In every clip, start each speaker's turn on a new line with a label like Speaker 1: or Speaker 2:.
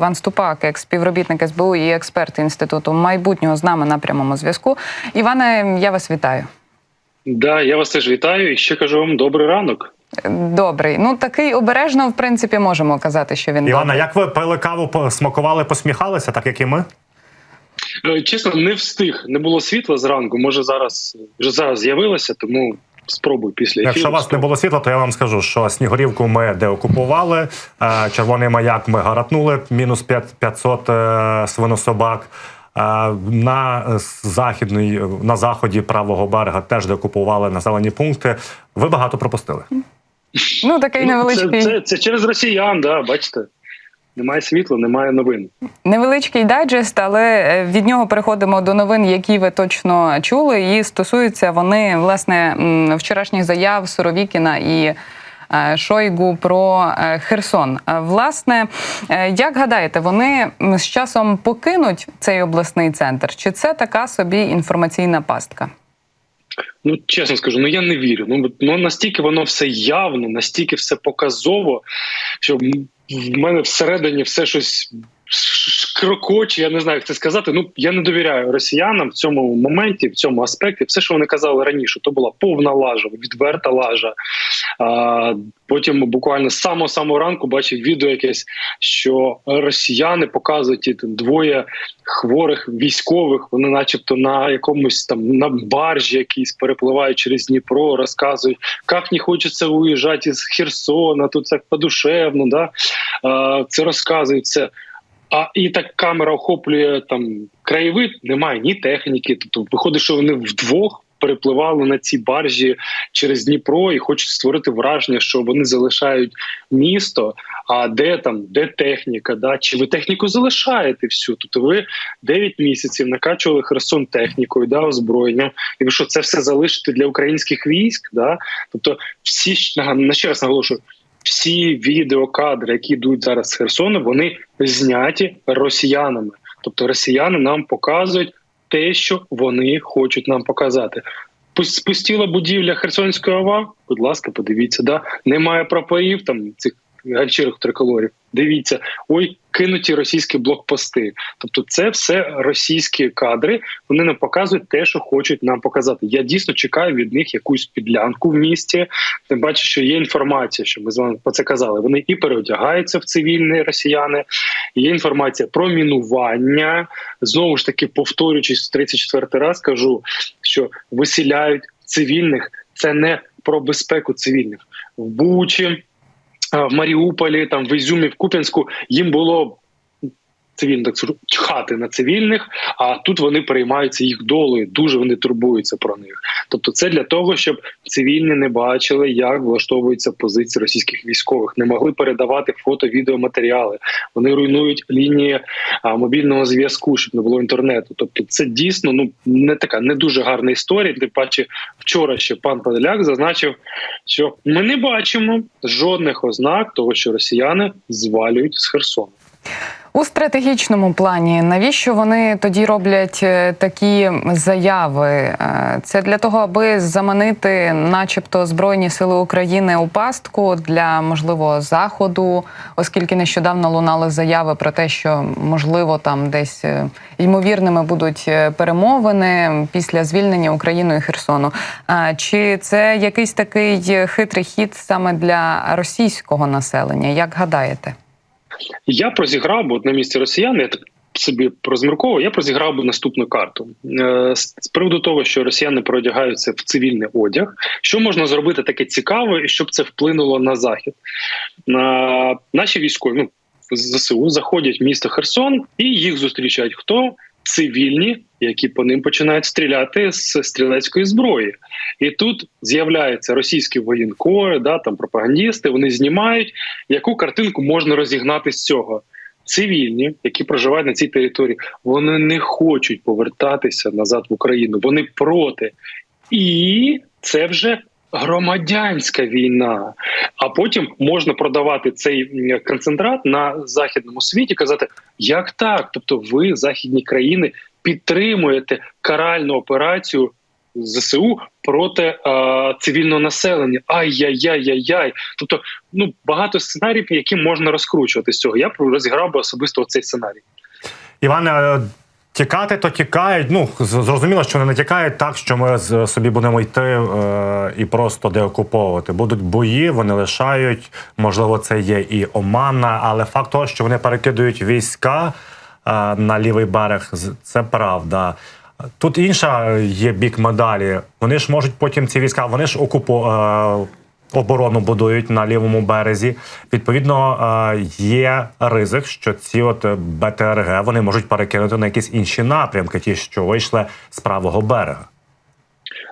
Speaker 1: Іван Ступак, як співробітник СБУ і експерт інституту майбутнього з нами на прямому зв'язку. Іване, я вас вітаю.
Speaker 2: Да, я вас теж вітаю і ще кажу вам добрий ранок.
Speaker 1: Добрий. Ну такий обережно, в принципі, можемо казати, що він
Speaker 3: Івана,
Speaker 1: добрий.
Speaker 3: як ви пили каву, смакували, посміхалися, так як і ми?
Speaker 2: Е, Чесно, не встиг. Не було світла зранку. Може зараз вже зараз з'явилося, тому спробуй після ефіру.
Speaker 3: Якщо у вас не було світла, то я вам скажу, що Снігурівку ми деокупували, е, червоний маяк ми гаратнули, мінус 5 500 е, свинособак. Е, На західній на заході правого берега теж деокупували населені пункти. Ви багато пропустили.
Speaker 1: Ну такий
Speaker 2: Ну,
Speaker 1: невеличкий
Speaker 2: це, це, це через росіян, да, бачите. Немає світла, немає новин.
Speaker 1: невеличкий дайджест, але е, від нього переходимо до новин, які ви точно чули. І стосуються вони власне вчорашніх заяв Суровікіна і. е, Шойгу про е, Херсон. Власне, як гадаєте, вони з часом покинуть цей обласний центр? Чи це така собі інформаційна пастка?
Speaker 2: Ну, чесно скажу, ну я не вірю. Ну, ну настільки воно все явно, настільки все показово, що в мене всередині все щось шкрокоче, я не знаю, як це сказати. Ну я не довіряю росіянам в цьому моменті, в цьому аспекті. Все, що вони казали раніше, то була повна лажа, відверта лажа. А, потім буквально з самого самого ранку бачив відео якесь, що росіяни показують там двоє хворих військових. Вони, начебто, на якомусь там на баржі якісь перепливають через Дніпро, розказують, як не хочеться уїжджати з Херсона, тут так подушевно. Да? Це розказують це. А і так камера охоплює там краєвид, немає ні техніки. Тобто виходить, що вони вдвох перепливали на ці баржі через Дніпро і хочуть створити враження, що вони залишають місто. А де там, де техніка? Да? Чи ви техніку залишаєте всю? Тобто ви 9 місяців накачували Херсон технікою, да, озброєнням, і ви що це все залишите для українських військ? Да? Тобто, всі на ще раз наголошую. Всі відеокадри, які йдуть зараз з Херсону, вони зняті росіянами. Тобто росіяни нам показують те, що вони хочуть нам показати. Пус- Спустіла будівля Херсонської ОВА, будь ласка, подивіться, да немає прапорів там цих ганчірок триколорів. Дивіться, ой, кинуті російські блокпости. Тобто, це все російські кадри. Вони нам показують те, що хочуть нам показати. Я дійсно чекаю від них якусь підлянку в місті. Тим бачу, що є інформація, що ми з вами про це казали. Вони і переодягаються в цивільні росіяни. Є інформація про мінування. Знову ж таки, повторюючись в 34-й раз, кажу, що виселяють цивільних. Це не про безпеку цивільних в Бучі, в Маріуполі, там в Ізюмі, в Куп'янську їм було. Скажу, чхати на цивільних, а тут вони переймаються їх долею. Дуже вони турбуються про них. Тобто, це для того, щоб цивільні не бачили, як влаштовуються позиції російських військових, не могли передавати фото, відеоматеріали. Вони руйнують лінії а, мобільного зв'язку, щоб не було інтернету. Тобто, це дійсно ну не така не дуже гарна історія. Тим паче, вчора ще пан Подоляк зазначив, що ми не бачимо жодних ознак того, що росіяни звалюють з Херсону.
Speaker 1: У стратегічному плані навіщо вони тоді роблять е, такі заяви? Е, Це для того, аби заманити, начебто, збройні сили України у пастку для можливо заходу, оскільки нещодавно лунали заяви про те, що можливо там десь е, ймовірними будуть перемовини після звільнення Україною Херсону. А Чи це якийсь такий хитрий хід саме для російського населення? Як гадаєте?
Speaker 2: Я прозіграв би от на місці росіян. Я так собі розмірковував, я прозіграв би наступну карту Е, з приводу того, що росіяни переодягаються в цивільний одяг. Що можна зробити таке цікаве, і щоб це вплинуло на захід? На наші військові ну ЗСУ заходять в місто Херсон і їх зустрічають хто? Цивільні, які по ним починають стріляти з стрілецької зброї, і тут з'являються російські воєнкори, да там пропагандісти. Вони знімають яку картинку можна розігнати з цього. Цивільні, які проживають на цій території, вони не хочуть повертатися назад в Україну. Вони проти, і це вже громадянська війна. А потім можна продавати цей концентрат на західному світі, казати, як так? Тобто, ви західні країни підтримуєте каральну операцію ЗСУ проти е, цивільного населення. Ай-яй-яй-яй-яй. Тобто, ну багато сценаріїв, які можна розкручувати з цього. Я розіграв би особисто цей сценарій.
Speaker 3: Іване, тікати то тікають. Ну зрозуміло, що вони не тікають так, що ми собі будемо йти е, і просто деокуповувати. Будуть бої, вони лишають. Можливо, це є і омана, але факт того, що вони перекидують війська е, на лівий берег, це правда. Тут інша є бік медалі. Вони ж можуть потім ці війська, вони ж окупо. е, Оборону будують на лівому березі. Відповідно, е, є ризик, що ці от БТРГ вони можуть перекинути на якісь інші напрямки, ті, що вийшли з правого берега.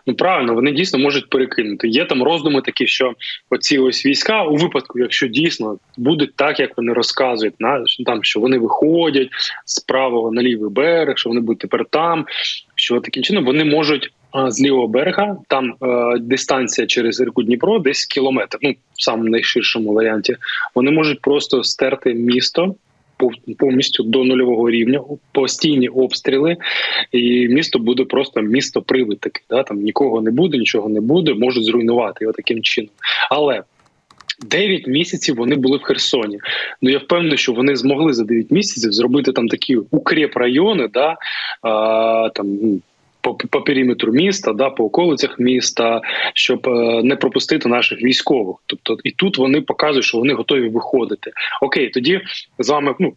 Speaker 2: Ну правильно, вони дійсно можуть перекинути. Є там роздуми такі, що оці ось війська у випадку, якщо дійсно буде так, як вони розказують, на там що вони виходять з правого на лівий берег, що вони будуть тепер там. Що таким чином вони можуть з лівого берега, там е, дистанція через ріку Дніпро, десь кілометр. Ну в самому найширшому варіанті, вони можуть просто стерти місто. Повністю до нульового рівня постійні обстріли, і місто буде просто місто привид таке. Да? Там нікого не буде, нічого не буде, можуть зруйнувати його таким чином. Але 9 місяців вони були в Херсоні. Ну я впевнений, що вони змогли за 9 місяців зробити там такі укріп райони, да, а, там. По, по периметру міста, да, по околицях міста, щоб е, не пропустити наших військових. Тобто, і тут вони показують, що вони готові виходити. Окей, тоді з вами ну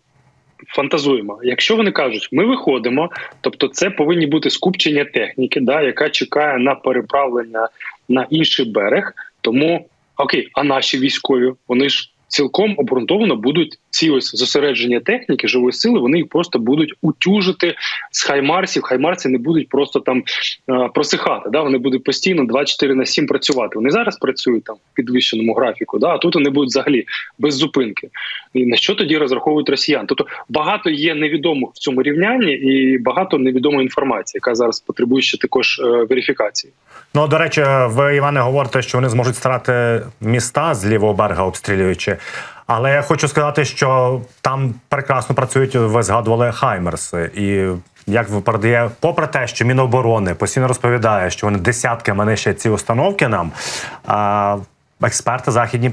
Speaker 2: фантазуємо. Якщо вони кажуть, ми виходимо, тобто це повинні бути скупчення техніки, да, яка чекає на переправлення на інший берег. Тому окей, а наші військові вони ж цілком обґрунтовано будуть ці ось зосередження техніки, живої сили. Вони їх просто будуть утюжити з хаймарсів. Хаймарси не будуть просто там е, просихати. Да, вони будуть постійно 24 на 7 працювати. Вони зараз працюють там в підвищеному графіку. Да, а тут вони будуть взагалі без зупинки. І на що тоді розраховують росіян? Тобто багато є невідомих в цьому рівнянні, і багато невідомої інформації, яка зараз потребує ще також е, верифікації.
Speaker 3: Ну до речі, ви Іване говорите, що вони зможуть старати міста з лівого берега обстрілюючи. Але я хочу сказати, що там прекрасно працюють. Ви згадували Хаймерси, і як ви передає, попри те, що Міноборони постійно розповідає, що вони десятками нищать ці установки нам. А, експерти західні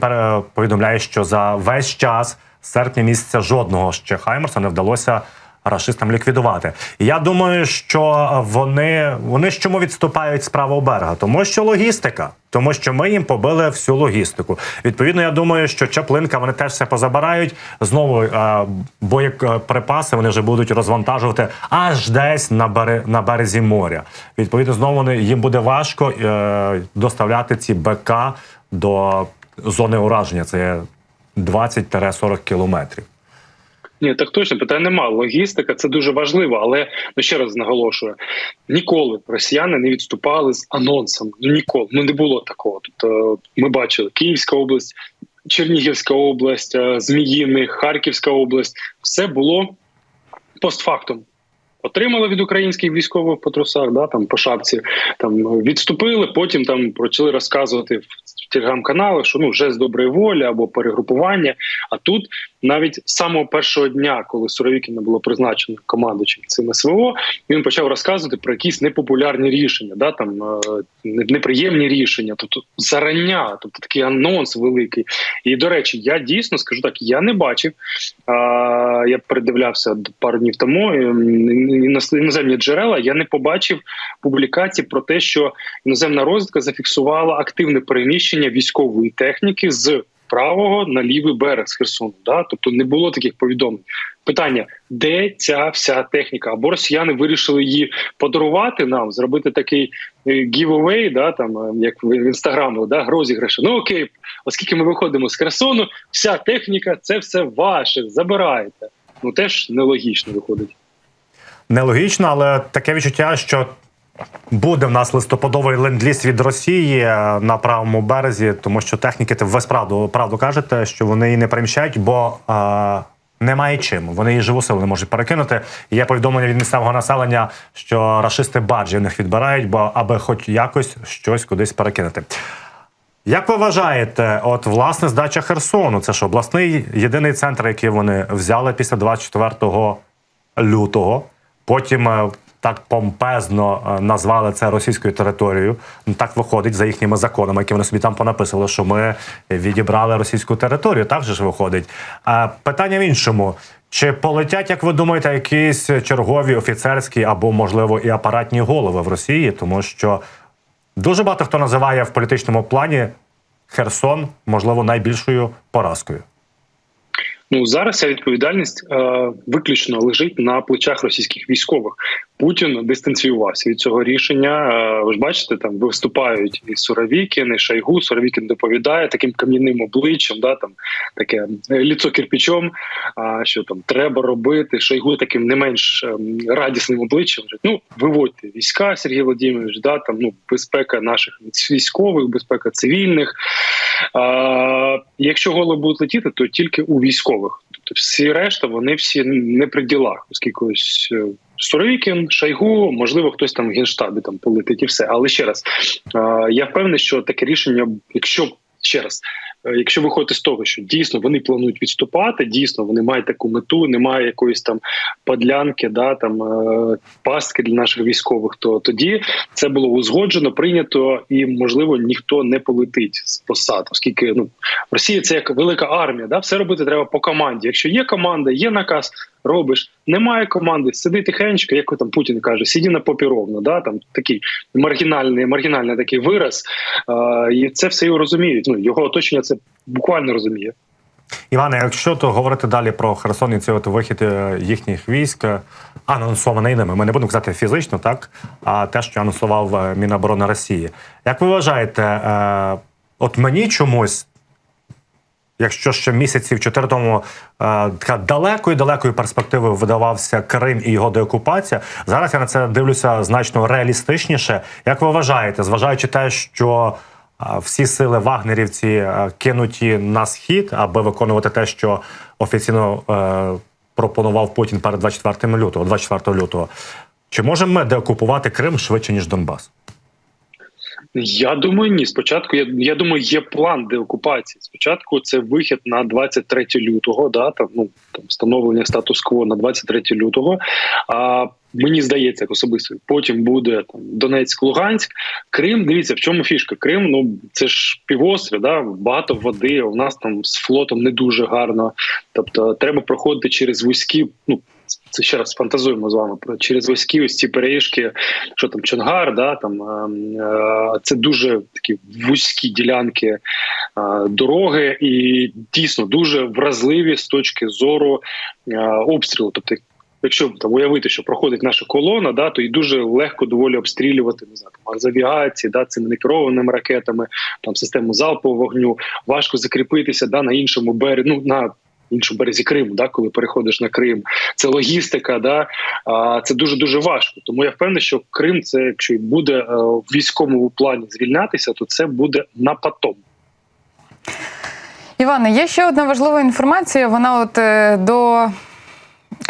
Speaker 3: повідомляють, що за весь час серпня місяця жодного ще Хаймерса не вдалося рашистам ліквідувати. Я думаю, що вони, вони ж чому відступають з правого берега? Тому що логістика, тому що ми їм побили всю логістику. Відповідно, я думаю, що Чаплинка вони теж все позабирають. Знову е, боєприпаси вони вже будуть розвантажувати аж десь на, бере, на березі моря. Відповідно, знову вони, їм буде важко е, доставляти ці БК до зони ураження. Це 20-40 кілометрів.
Speaker 2: Ні, так точно питань нема. Логістика це дуже важливо, але ну ще раз наголошую: ніколи росіяни не відступали з анонсом. Ну ніколи ну не було такого. Тобто ми бачили Київська область, Чернігівська область, е, Зміїних, Харківська область. Все було постфактум. Отримали від українських військових по трусах, да там по шапці, там відступили. Потім там почали розказувати в телеграм-каналах, що ну жест доброї волі або перегрупування. А тут навіть з самого першого дня, коли Суровікіна було призначено командуючим цим СВО, він почав розказувати про якісь непопулярні рішення, да там е, неприємні рішення, тобто зарання, тобто такий анонс великий. І до речі, я дійсно скажу так: я не бачив. А, я передивлявся пару днів тому ем, іноземні джерела. Я не побачив публікацій про те, що іноземна розвідка зафіксувала активне переміщення військової техніки з правого на лівий берег з Херсону. Да? Тобто не було таких повідомлень. Питання: де ця вся техніка? Або росіяни вирішили її подарувати нам, зробити такий е, giveaway, да, там е, як в інстаграму, да, розіграші. Ну окей, оскільки ми виходимо з Херсону, вся техніка це все ваше, забирайте. Ну теж нелогічно виходить.
Speaker 3: Нелогічно, але таке відчуття, що буде в нас листопадовий ленд-ліз від Росії е, на правому березі, тому що техніки ви справду правду кажете, що вони її не переміщають, бо е, немає чим. Вони її живу силу не можуть перекинути. Є повідомлення від місцевого населення, що рашисти баджі в них відбирають, бо аби хоч якось щось кудись перекинути. Як ви вважаєте, от власне здача Херсону, це ж обласний єдиний центр, який вони взяли після 24 лютого. Потім е, так помпезно е, назвали це російською територією. Так виходить за їхніми законами, які вони собі там понаписали, що ми відібрали російську територію. Так же ж виходить. А питання в іншому. Чи полетять, як ви думаєте, якісь чергові офіцерські або, можливо, і апаратні голови в Росії, тому що дуже багато хто називає в політичному плані Херсон, можливо, найбільшою поразкою.
Speaker 2: Ну зараз ця відповідальність е, виключно лежить на плечах російських військових. Путін дистанціювався від цього рішення. Е, ви ж бачите, там виступають і Суровікін, і Шойгу. Суровікін доповідає таким кам'яним обличчям, да там таке е, ліцо кирпичом. А що там треба робити? Шойгу таким не менш ем, радісним обличчям. Ну виводьте війська, Сергій Володимирович, да там ну безпека наших військових, безпека цивільних. А, якщо голови будуть летіти, то тільки у військових. Тобто всі решта вони всі не при ділах, оскільки ось е, Суровікін, Шойгу, можливо, хтось там в генштабі там полетить і все. Але ще раз я впевнений, що таке рішення, якщо ще раз. е, Якщо виходити з того, що дійсно вони планують відступати, дійсно вони мають таку мету, немає якоїсь там подлянки, да там е, пастки для наших військових, то тоді це було узгоджено, прийнято, і можливо ніхто не полетить з посад, оскільки ну Росія це як велика армія, да все робити треба по команді. Якщо є команда, є наказ, робиш. Немає команди, сиди тихенько, як там Путін каже, сиді на попі ровно, да там такий маргінальний, маргінальний такий вираз, е, і це все його розуміють. Ну його оточення це буквально розуміє.
Speaker 3: Іване, якщо то говорити далі про Херсон і цей от вихід е, їхніх військ, е, анонсований ними, ми не будемо казати фізично, так а те, що анонсував е, Міноборони Росії. Як ви вважаєте, от мені чомусь, якщо ще місяців чотири тому е, така далекою далекою перспективою видавався Крим і його деокупація, зараз я на це дивлюся значно реалістичніше. Як ви вважаєте, зважаючи те, що а, всі сили вагнерівці е, кинуті на схід, аби виконувати те, що офіційно е, пропонував Путін перед 24 лютого, 24 лютого. Чи можемо ми деокупувати Крим швидше ніж Донбас?
Speaker 2: Я думаю, ні. Спочатку я, я думаю, є план деокупації. Спочатку це вихід на 23 лютого, да там ну там встановлення статус-кво на 23 лютого. А мені здається, як особисто потім буде там Донецьк, Луганськ, Крим. Дивіться, в чому фішка? Крим, ну це ж півострів, да багато води. У нас там з флотом не дуже гарно. Тобто, треба проходити через вузькі. Ну це ще раз фантазуємо з вами про через вузькі ось ці переїжки, що там Чонгар, да там е, е, це дуже такі вузькі ділянки е, дороги, і дійсно дуже вразливі з точки зору е, обстрілу. Тобто, якщо там уявити, що проходить наша колона, да то і дуже легко доволі обстрілювати не знаю, там, з авіації, да цими некерованими ракетами, там систему залпового вогню, важко закріпитися да на іншому березі. Ну на іншому березі Криму, да, коли переходиш на Крим, це логістика, да а це дуже дуже важко. Тому я впевнений, що Крим, це якщо й буде е, в військовому плані звільнятися, то це буде на потом.
Speaker 1: Іване, є ще одна важлива інформація. Вона от е, до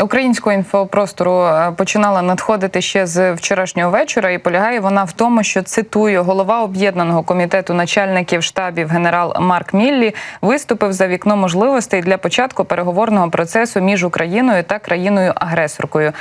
Speaker 1: українського інфопростору е, починала надходити ще з вчорашнього вечора, і полягає вона в тому, що цитую голова об'єднаного комітету начальників штабів генерал Марк Міллі виступив за вікно можливостей для початку переговорного процесу між Україною та країною-агресоркою.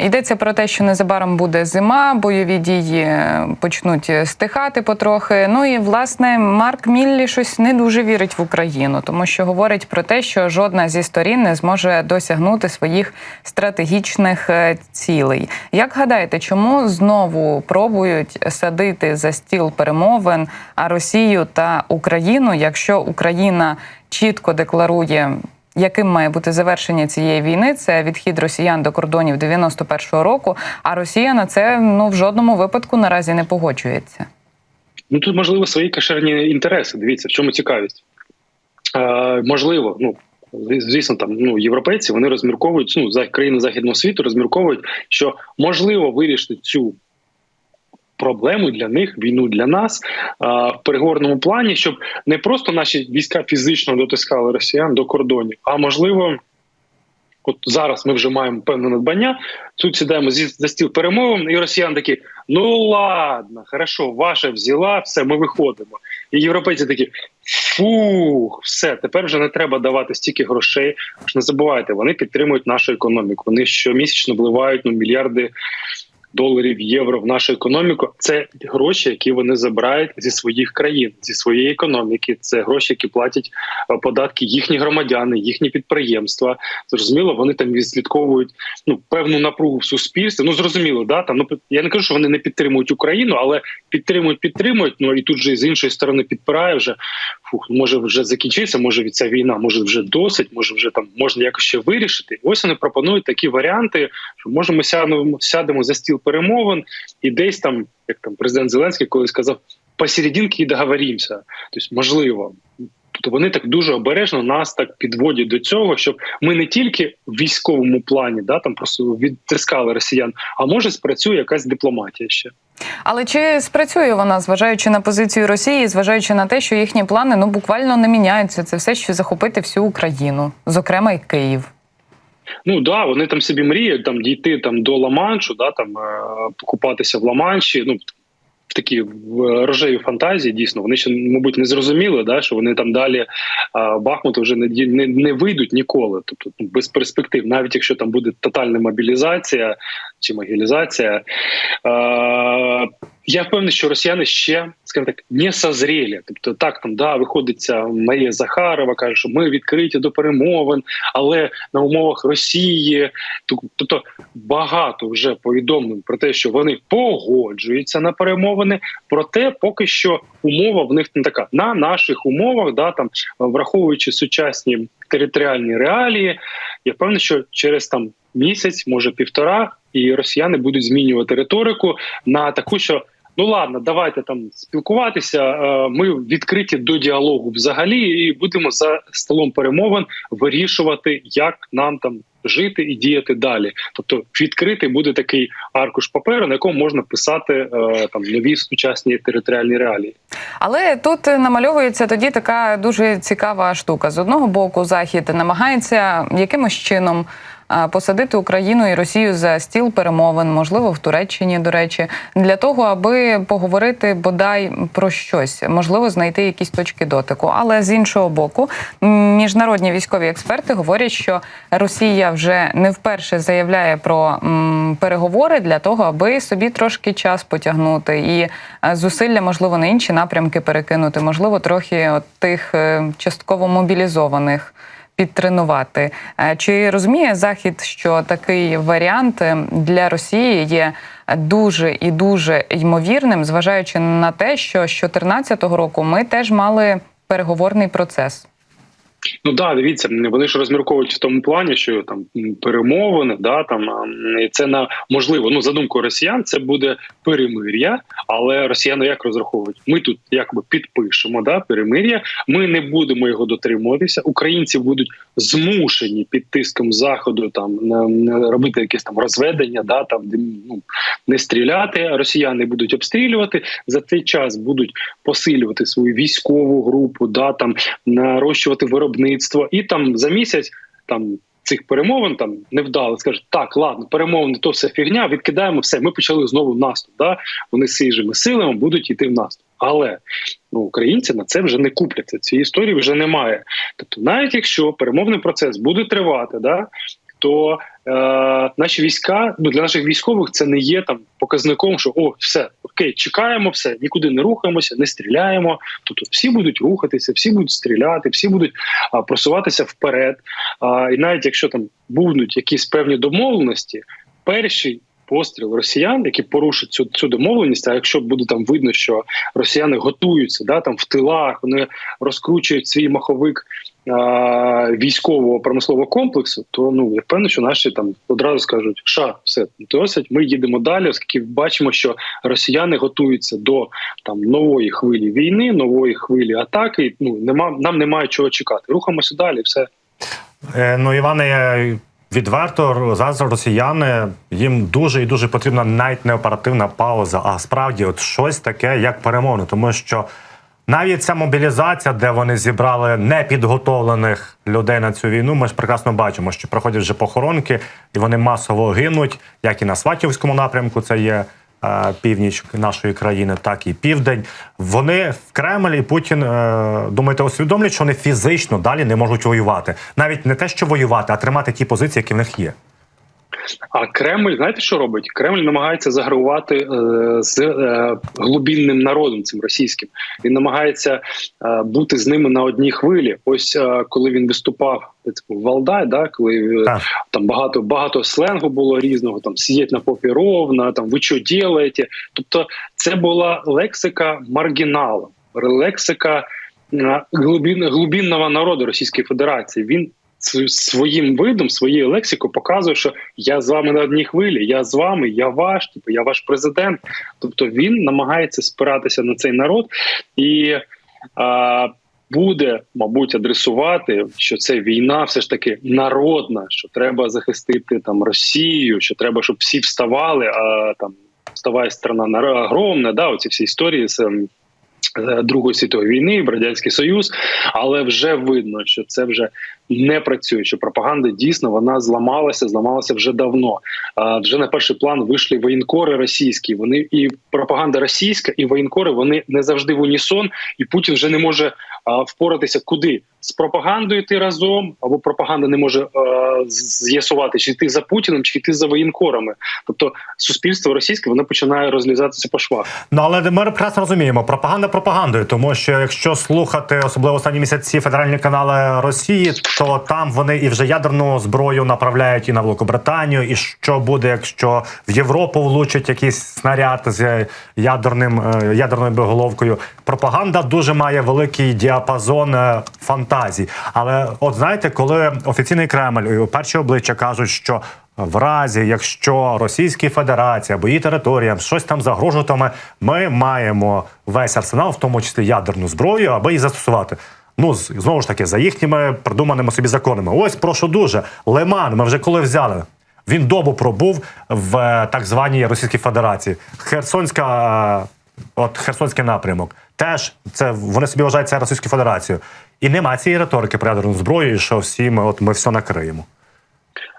Speaker 1: Йдеться про те, що незабаром буде зима, бойові дії е, почнуть стихати потрохи. Ну і власне Марк Міллі щось не дуже вірить в Україну, тому що говорить про те, що жодна зі сторін не зможе досягнути своїх стратегічних е, цілей. Як гадаєте, чому знову пробують садити за стіл перемовин а Росію та Україну, якщо Україна чітко декларує яким має бути завершення цієї війни? Це відхід росіян до кордонів 91-го року. А Росія на це ну в жодному випадку наразі не погоджується.
Speaker 2: Ну тут можливо свої кошерні інтереси. Дивіться, в чому цікавість. Е, можливо, ну звісно, там ну європейці вони розмірковують ну за країни західного світу, розмірковують, що можливо вирішити цю. Проблему для них, війну для нас в переговорному плані, щоб не просто наші війська фізично дотискали росіян до кордонів, а можливо, от зараз ми вже маємо певне надбання. Тут сідаємо зі за стіл перемовин, і росіян такі: ну ладно, хорошо, ваша взяла, все, ми виходимо. І європейці такі: Фух, все, тепер вже не треба давати стільки грошей. Ж не забувайте, вони підтримують нашу економіку. Вони щомісячно вливають ну, мільярди доларів, євро в нашу економіку. Це гроші, які вони забирають зі своїх країн, зі своєї економіки. Це гроші, які платять е, податки їхні громадяни, їхні підприємства. Зрозуміло, вони там відслідковують ну певну напругу в суспільстві. Ну зрозуміло, да там ну я не кажу, що вони не підтримують Україну, але підтримують, підтримують. Ну і тут же з іншої сторони підпирає вже. Фух, може вже закінчиться, може ця війна, може вже досить, може вже там можна якось ще вирішити. Ось вони пропонують такі варіанти, що може ми сядемо, сядемо за стіл перемовин і десь там, як там президент Зеленський колись сказав, посерединки і договоримося. Тобто, можливо. Тобто вони так дуже обережно нас так підводять до цього, щоб ми не тільки в військовому плані да там просто відтискали росіян, а може спрацює якась дипломатія ще.
Speaker 1: Але чи спрацює вона, зважаючи на позицію Росії, зважаючи на те, що їхні плани ну буквально не міняються? Це все, що захопити всю Україну, зокрема і Київ.
Speaker 2: Ну да, вони там собі мріють там дійти там до Ла-Маншу, да там е, покупатися в Ла-Манші. Ну в такі в рожеві фантазії, дійсно, вони ще, мабуть, не зрозуміли, да, що вони там далі а, Бахмуту вже не, не, не вийдуть ніколи. Тобто ну, без перспектив, навіть якщо там буде тотальна мобілізація чи могілізація. Е, я впевнений, що росіяни ще, скажімо так, не созріли. Тобто, так там да, виходиться Марія Захарова, каже, що ми відкриті до перемовин, але на умовах Росії. Тобто багато вже повідомлень про те, що вони погоджуються на перемовини. Проте поки що умова в них не така. На наших умовах, да там враховуючи сучасні територіальні реалії, я впевнений, що через там місяць, може півтора, і росіяни будуть змінювати риторику на таку, що. Ну ладно, давайте там спілкуватися. е, Ми відкриті до діалогу взагалі, і будемо за столом перемовин вирішувати, як нам там жити і діяти далі. Тобто, відкритий буде такий аркуш паперу, на якому можна писати е, там нові сучасні територіальні реалії.
Speaker 1: Але тут намальовується тоді така дуже цікава штука. З одного боку, Захід намагається якимось чином. Посадити Україну і Росію за стіл перемовин, можливо, в Туреччині, до речі, для того, аби поговорити бодай про щось, можливо, знайти якісь точки дотику. Але з іншого боку, міжнародні військові експерти говорять, що Росія вже не вперше заявляє про переговори для того, аби собі трошки час потягнути і е, зусилля, можливо, на інші напрямки перекинути, можливо, трохи от тих е, частково мобілізованих. Підтренувати Е, чи розуміє Захід, що такий варіант е, для Росії є дуже і дуже ймовірним, зважаючи на те, що з 2014 року ми теж мали переговорний процес?
Speaker 2: Ну да, дивіться, вони ж розмірковують в тому плані, що там перемовини, да там це на можливо. Ну за думкою росіян, це буде перемир'я, але росіяни як розраховують? Ми тут якби підпишемо да перемир'я. Ми не будемо його дотримуватися. Українці будуть змушені під тиском заходу там робити якесь там розведення, да там ну не стріляти. Росіяни будуть обстрілювати за цей час, будуть посилювати свою військову групу, да там нарощувати виробництво, і там за місяць там. Цих перемовин там невдало скажуть, так, ладно, перемовини то все фігня, відкидаємо все. Ми почали знову наступ. Да? Вони свіжими силами будуть йти в наступ. Але ну, українці на це вже не купляться. Цієї історії вже немає. Тобто, навіть якщо перемовний процес буде тривати, да, то е, наші війська ну для наших військових це не є там показником, що о, все окей, чекаємо, все, нікуди не рухаємося, не стріляємо. Тобто всі будуть рухатися, всі будуть стріляти, всі будуть а, просуватися вперед. А, і навіть якщо там будуть якісь певні домовленості, перший. Постріл росіян, які порушать цю цю домовленість. А якщо буде там видно, що росіяни готуються, да там в тилах, вони розкручують свій маховик військового промислового комплексу, то ну я впевнений, що наші там одразу скажуть, ша, все досить. Ми їдемо далі, оскільки бачимо, що росіяни готуються до там нової хвилі війни, нової хвилі атаки. Ну нема нам немає чого чекати. Рухаємося далі. Все.
Speaker 3: Е, Ну, Іване, відверто зараз росіяни їм дуже і дуже потрібна навіть не оперативна пауза, а справді от щось таке, як перемовини, тому що. Навіть ця мобілізація, де вони зібрали непідготовлених людей на цю війну, ми ж прекрасно бачимо, що проходять вже похоронки, і вони масово гинуть, як і на Сватівському напрямку, це є е, північ нашої країни, так і південь. Вони в Кремль і Путін е, думаєте, усвідомлюють, що вони фізично далі не можуть воювати. Навіть не те, що воювати, а тримати ті позиції, які в них є.
Speaker 2: А Кремль, знаєте, що робить? Кремль намагається загравати е, з е, глубинним народом цим російським. Він намагається е, бути з ними на одній хвилі. Ось е, коли він виступав типу, в Валдай, да, коли е, там багато багато сленгу було різного, там сидять на попі ровно, там ви що ділаєте? Тобто, це була лексика маргінала, лексика е, глибин, глибинного народу Російської Федерації. Він своїм видом, своєю лексикою показує, що я з вами на одній хвилі, я з вами, я ваш, типу, я ваш президент. Тобто він намагається спиратися на цей народ і а, буде, мабуть, адресувати, що це війна все ж таки народна, що треба захистити там Росію, що треба, щоб всі вставали, а там вставає страна огромна, да, оці всі історії з. ем, е, Другої світової війни, в радянський союз, але вже видно, що це вже не працює. Що пропаганда дійсно вона зламалася, зламалася вже давно. А вже на перший план вийшли воєнкори російські. Вони і пропаганда російська, і воєнкори вони не завжди в унісон, і Путін вже не може а, впоратися куди з пропагандою йти разом, або пропаганда не може з'ясувати, чи йти за Путіним, чи йти за воєнкорами. Тобто суспільство російське воно починає розлізатися по швах.
Speaker 3: Ну але ми прекрасно розуміємо, пропаганда пропагандою, тому що якщо слухати особливо останні місяці федеральні канали Росії, то там вони і вже ядерну зброю направляють і на Великобританію. І що буде, якщо в Європу влучить якийсь снаряд з ядерним е, ядерною боєголовкою? Пропаганда дуже має великий діапазон е, фантазій. Але от знаєте, коли офіційний Кремль перші обличчя кажуть, що в разі, якщо Російській Федерації або її територіям щось там загрожуватиме, ми маємо весь арсенал, в тому числі ядерну зброю, аби її застосувати. Ну знову ж таки, за їхніми придуманими собі законами. Ось прошу дуже. Лиман, ми вже коли взяли. Він добу пробув в е, так званій Російській Федерації. Херсонська, е, от Херсонський напрямок. Теж це вони собі вважають це Російською Федерацією. І нема цієї риторики про ядерну зброю, що всі ми от ми все накриємо.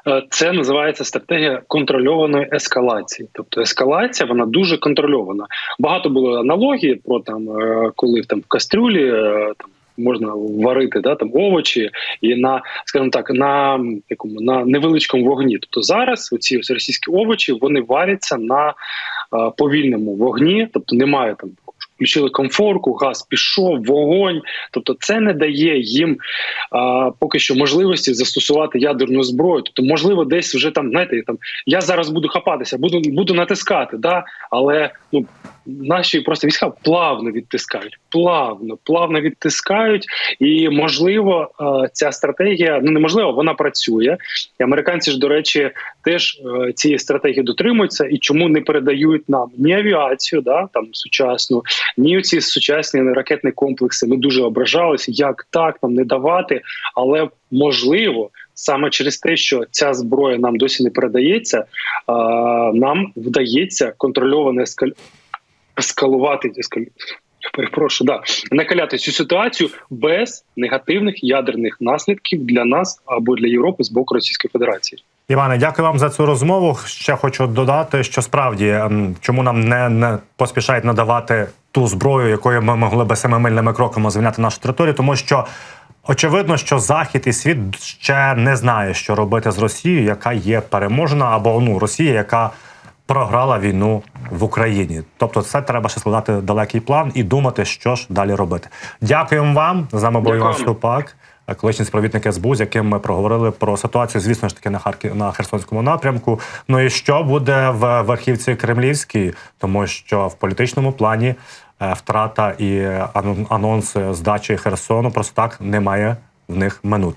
Speaker 2: Е, Це називається стратегія контрольованої ескалації. Тобто ескалація вона дуже контрольована. Багато було аналогії про там, коли там в кастрюлі там. Можна варити да там овочі і на скажімо так на якому на невеличкому вогні. Тобто зараз оці ось російські овочі вони варяться на е, повільному вогні, тобто немає там включили комфорку, газ пішов, вогонь. Тобто, це не дає їм а, поки що можливості застосувати ядерну зброю. Тобто, можливо, десь вже там знаєте, там я зараз буду хапатися, буду буду натискати, да але ну. Наші просто війська плавно відтискають, плавно, плавно відтискають, і можливо, е, ця стратегія ну неможливо, вона працює. І американці ж, до речі, теж е, цієї стратегії дотримуються і чому не передають нам ні авіацію, да там сучасну, ні ці сучасні ракетні комплекси. Ми дуже ображалися, як так нам не давати, але можливо. Саме через те, що ця зброя нам досі не передається, е, нам вдається контрольовано ескаль... ескалувати ескаль... я перепрошую, да накаляти цю ситуацію без негативних ядерних наслідків для нас або для Європи з боку Російської Федерації.
Speaker 3: Іване, дякую вам за цю розмову. Ще хочу додати, що справді ем, чому нам не, не поспішають надавати ту зброю, якою ми могли би семимильними кроками звільняти нашу територію, тому що очевидно, що захід і світ ще не знає, що робити з Росією, яка є переможена, або ну Росія, яка програла війну в Україні. Тобто, це треба ще складати далекий план і думати, що ж далі робити. Дякуємо вам. З нами був. Іван Штупак, колишній співробітник СБУ, з яким ми проговорили про ситуацію, звісно ж таки, на Харків на Херсонському напрямку. Ну і що буде в верхівці Кремлівській, тому що в політичному плані е, втрата і анон- анонс здачі Херсону просто так немає в них минути.